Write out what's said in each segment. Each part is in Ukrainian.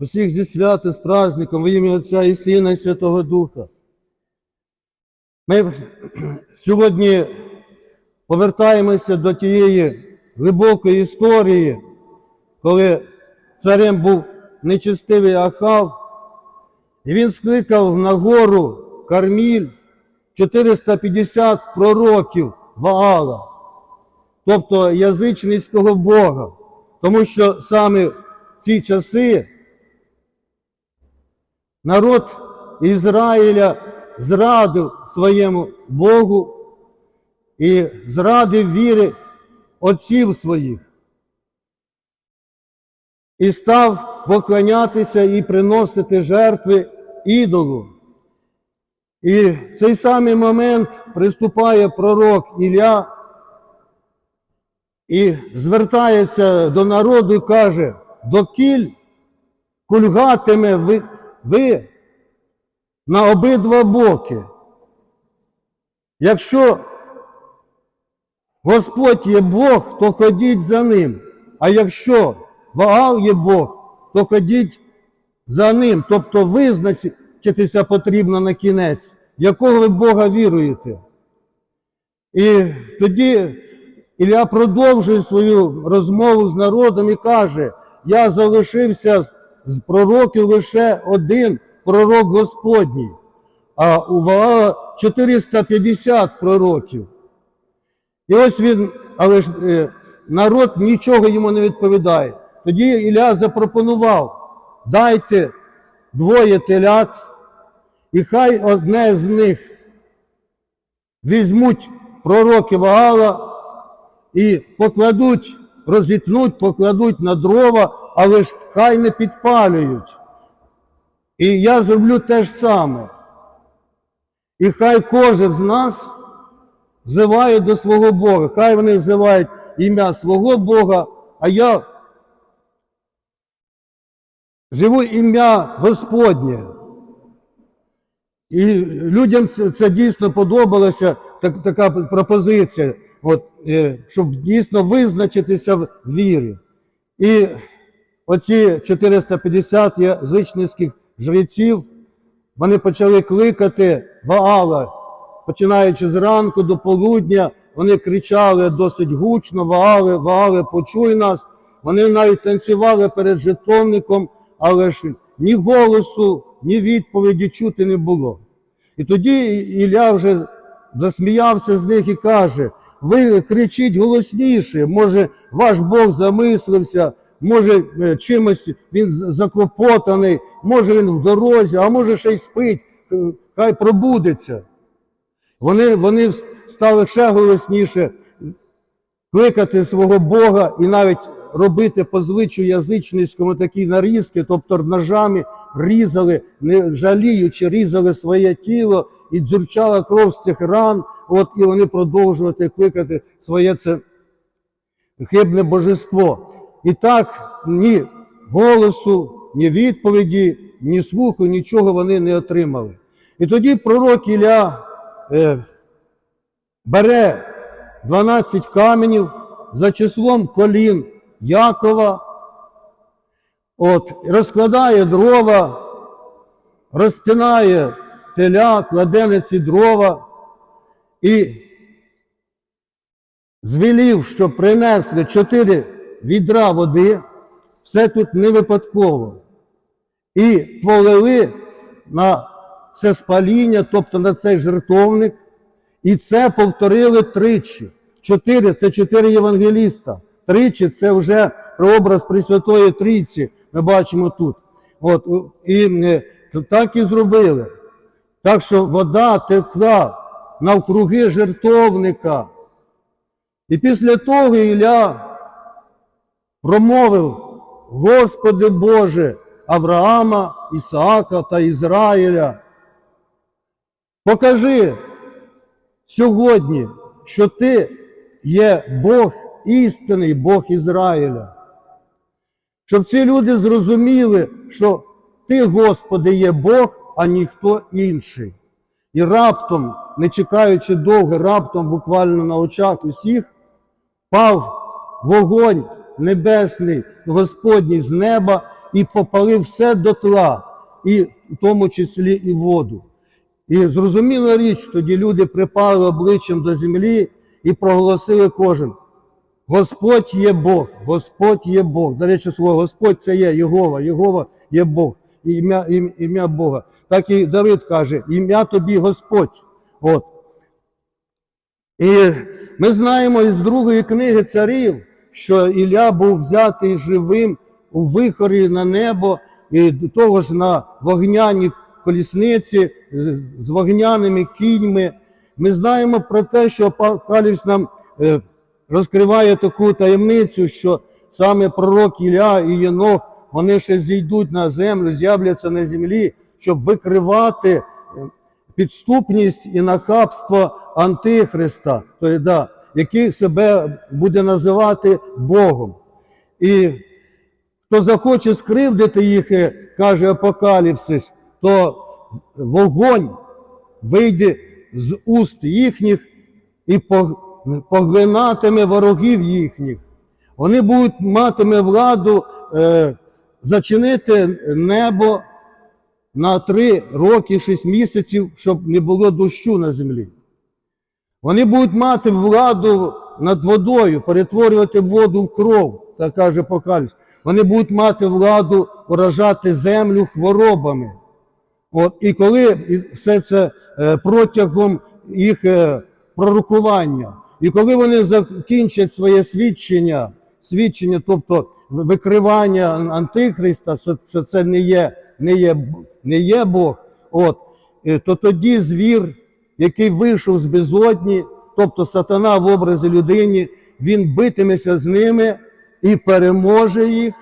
Усіх зі святом, з праздником, во ім'я Отця і Сина, і Святого Духа. Ми сьогодні повертаємося до тієї глибокої історії, коли царем був нечестивий Ахав, і він скликав на гору Карміль 450 пророків Ваала, тобто язичницького Бога, тому що саме в ці часи народ Ізраїля зрадив своєму Богу і зрадив віри отців своїх. І став поклонятися і приносити жертви ідолу. І в цей самий момент приступає пророк Ілля і звертається до народу і каже, докіль кульгатиме ви, ви на обидва боки. Якщо Господь є Бог, то ходіть за ним. А якщо Ваал є Бог, то ходіть за ним. Тобто визначитися потрібно на кінець, якого ви Бога віруєте. І тоді Ілля продовжує свою розмову з народом і каже: Я залишився з пророків лише один пророк Господній, а у Ваала 450 пророків. І ось він, але ж е, народ нічого йому не відповідає. Тоді Ілля запропонував: дайте двоє телят, і хай одне з них візьмуть пророки Ваала і покладуть, розітнуть, покладуть на дрова, але ж хай не підпалюють. І я зроблю те ж саме. І хай кожен з нас взиває до свого Бога. Хай вони взивають ім'я свого Бога, а я живу ім'я Господнє. І людям це, дійсно подобалося, так, така пропозиція, от, е, щоб дійсно визначитися в вірі. І оці 450 язичницьких жреців, вони почали кликати Ваала, починаючи зранку до полудня, вони кричали досить гучно, Ваале, Ваале, почуй нас. Вони навіть танцювали перед жертовником, але ж ні голосу, ні відповіді чути не було. І тоді Ілля вже засміявся з них і каже: ви кричіть голосніше, може, ваш Бог замислився, може, е, чимось він заклопотаний, може він в дорозі, а може ще й спить, е, хай пробудеться. Вони, вони стали ще голосніше кликати свого Бога і навіть робити по звичаю язичницькому такі нарізки, тобто ножами різали, не жаліючи, різали своє тіло і дзюрчала кров з цих ран, от і вони продовжували кликати своє це хибне божество. І так ні голосу, ні відповіді, ні слуху, нічого вони не отримали. І тоді пророк Ілля е, бере 12 каменів за числом колін Якова, от, розкладає дрова, розтинає теля, кладе на ці дрова і звелів, що принесли чотири відра води, все тут не випадково. І полили на це спаління, тобто на цей жертовник, і це повторили тричі. Чотири це чотири євангеліста. Тричі це вже прообраз Пресвятої Трійці, ми бачимо тут. От, і е, так і зробили. Так що вода текла навкруги жертовника. І після того Ілля промовив, Господи Боже, Авраама, Ісаака та Ізраїля. Покажи сьогодні, що ти є Бог істинний, Бог Ізраїля. Щоб ці люди зрозуміли, що ти, Господи, є Бог, а ніхто інший. І раптом, не чекаючи довго, раптом буквально на очах усіх, пав вогонь небесний Господній з неба і попалив все дотла, і в тому числі і воду. І зрозуміла річ, тоді люди припали обличчям до землі і проголосили кожен. Господь є Бог, Господь є Бог. До речі, слово Господь це є Єгова, Єгова є Бог, ім'я, ім- ім'я Бога. Так і Давид каже, ім'я тобі Господь. От. І ми знаємо із другої книги царів, що Ілля був взятий живим у вихорі на небо, і до того ж на вогняній колісниці з- з вогняними кіньми. Ми знаємо про те, що Апокаліпс нам е, розкриває таку таємницю, що саме пророк Ілля і Єнох, вони ще зійдуть на землю, з'являться на землі, щоб викривати е, підступність і нахабство Антихриста, тобто, да, який себе буде називати Богом. І хто захоче скривдити їх, е, каже Апокаліпсис, то вогонь вийде з уст їхніх і поглинатиме ворогів їхніх. Вони будуть матиме владу е, зачинити небо на три роки, шість місяців, щоб не було дощу на землі. Вони будуть мати владу над водою, перетворювати воду в кров, так каже Апокаліпс. Вони будуть мати владу поражати землю хворобами. От, і коли все це е, протягом їх е, пророкування, і коли вони закінчать своє свідчення, свідчення, тобто викривання Антихриста, що, що це не є, не є, не є Бог, от, е, то тоді звір, який вийшов з безодні, тобто сатана в образі людині, він битиметься з ними і переможе їх,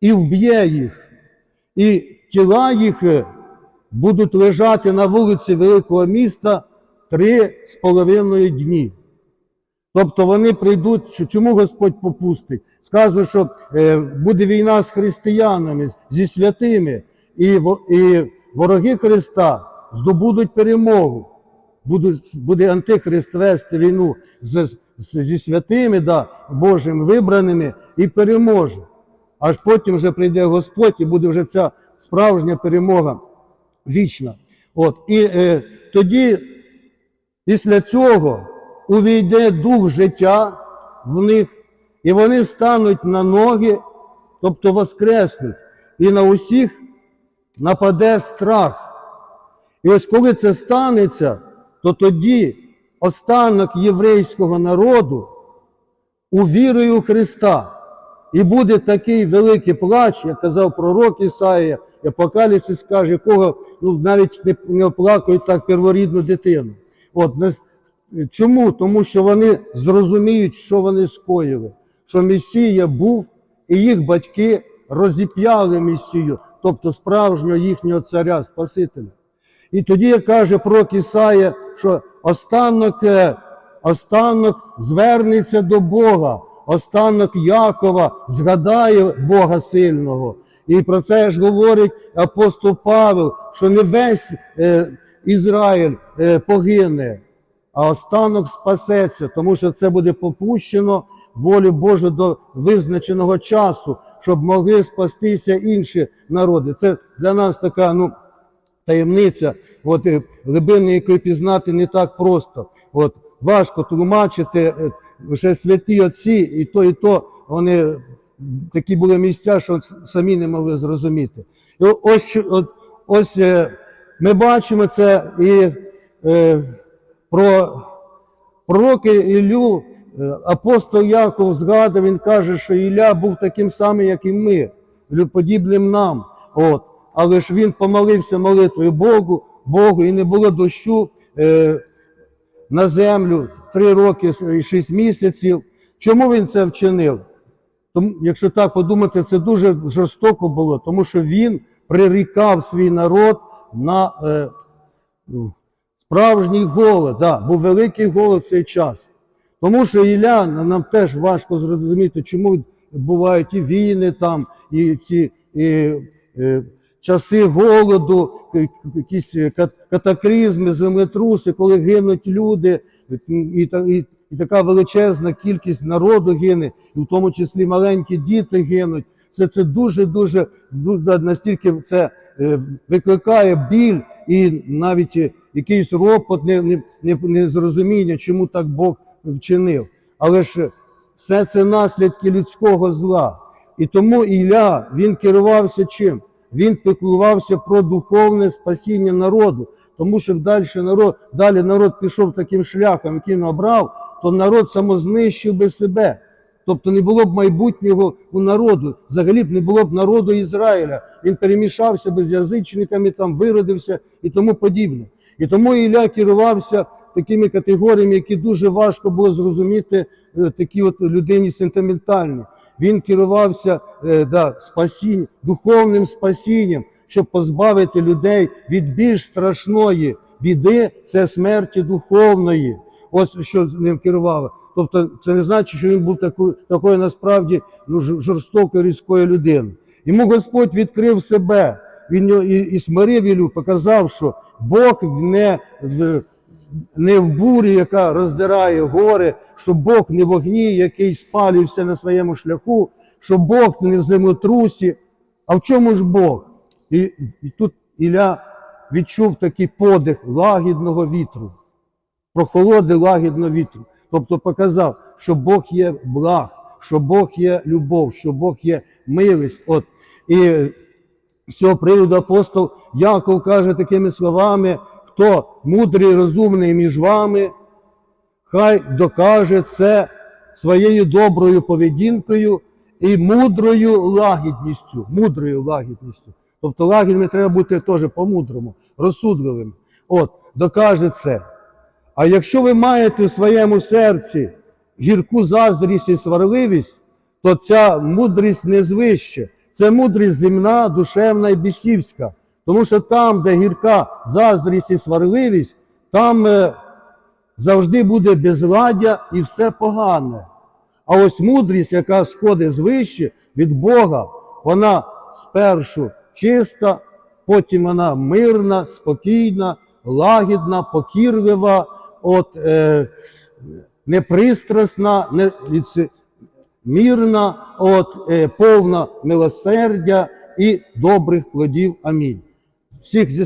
і вб'є їх. І тіла їх е, будуть лежати на вулиці великого міста три з половиною дні. Тобто вони прийдуть, чому Господь попустить? Сказано, що е, буде війна з християнами, зі святими, і вороги Христа здобудуть перемогу. Буде Антихрист вести війну з, з- зі святими, да, Божими вибраними, і переможе. Аж потім вже прийде Господь і буде вже ця справжня перемога вічна. От, і е, тоді, після цього, увійде дух життя в них, і вони стануть на ноги, тобто воскреснуть, і на усіх нападе страх. І ось коли це станеться, то тоді останок єврейського народу увірує у Христа. І буде такий великий плач, як казав пророк Ісаїя, Апокаліпсис каже, якого ну, навіть не, не оплакують так перворідну дитину. От, чому? Тому що вони зрозуміють, що вони скоїли, що Месія був, і їх батьки розіп'яли Месію, тобто справжнього їхнього царя, Спасителя. І тоді як каже пророк Ісая, що останок, е, останок звернеться до Бога, останок Якова згадає Бога сильного. І про це ж говорить апостол Павел, що не весь е, Ізраїль е, погине, а останок спасеться, тому що це буде попущено волю Божу до визначеного часу, щоб могли спастися інші народи. Це для нас така, ну таємниця, от, е, глибини якої пізнати не так просто. От, важко тлумачити, е, лише святі отці, і то, і то вони такі були місця, що самі не могли зрозуміти. І ось, от, ось е, ми бачимо це і е, про пророки Іллю, е, апостол Яков згадав, він каже, що Ілля був таким самим, як і ми, подібним нам. От. Але ж він помолився молитвою Богу, Богу, і не було дощу е, на землю три роки і шість місяців. Чому він це вчинив? Тому, якщо так подумати, це дуже жорстоко було, тому що він прирікав свій народ на е, справжній голод. Да, був великий голод в цей час. Тому що Ілля, нам теж важко зрозуміти, чому бувають і війни там, і ці і, е, часи голоду, якісь кат- катаклізми, землетруси, коли гинуть люди, і, і, і така величезна кількість народу гине, і в тому числі маленькі діти гинуть. Все це дуже-дуже настільки це е, викликає біль і навіть якийсь ропот, не, не, не, незрозуміння, чому так Бог вчинив. Але ж все це наслідки людського зла. І тому Ілля він керувався чим? Він піклувався про духовне спасіння народу. Тому що далі народ, далі народ пішов таким шляхом, який обрав, то народ самознищив би себе. Тобто не було б майбутнього у народу, взагалі б не було б народу Ізраїля. Він перемішався би з язичниками, там виродився і тому подібне. І тому Ілля керувався такими категоріями, які дуже важко було зрозуміти е, такі от людині сентиментальні. Він керувався е, да, спасінням, духовним спасінням, щоб позбавити людей від більш страшної біди, це смерті духовної. Ось що ним керувало. Тобто, це не значить, що він був такою, такою насправді ну, жор- жорстокою різкою людиною. Йому Господь відкрив себе. Він і, і смирив Ілю, показав, що Бог не не в бурі, яка роздирає гори, що Бог не в вогні, який спалюється на своєму шляху, що Бог не в землетрусі. А в чому ж Бог? І, і тут Ілля відчув такий подих лагідного вітру, прохолоди лагідного вітру. Тобто показав, що Бог є благ, що Бог є любов, що Бог є милість. От. І з цього приводу апостол Яков каже такими словами: хто мудрий, розумний між вами, хай докаже це своєю доброю поведінкою і мудрою лагідністю. Мудрою лагідністю. Тобто лагідними треба бути теж по-мудрому, розсудливим. От, докаже це. А якщо ви маєте в своєму серці гірку заздрість і сварливість, то ця мудрість не звище. Це мудрість земна, душевна і бісівська. Тому що там, де гірка заздрість і сварливість, там е, завжди буде безладдя і все погане. А ось мудрість, яка сходить звище від Бога, вона спершу чиста, потім вона мирна, спокійна, лагідна, покірлива, от, е, непристрасна, не, мірна, от, е, повна милосердя і добрих плодів. Амінь. Всіх зі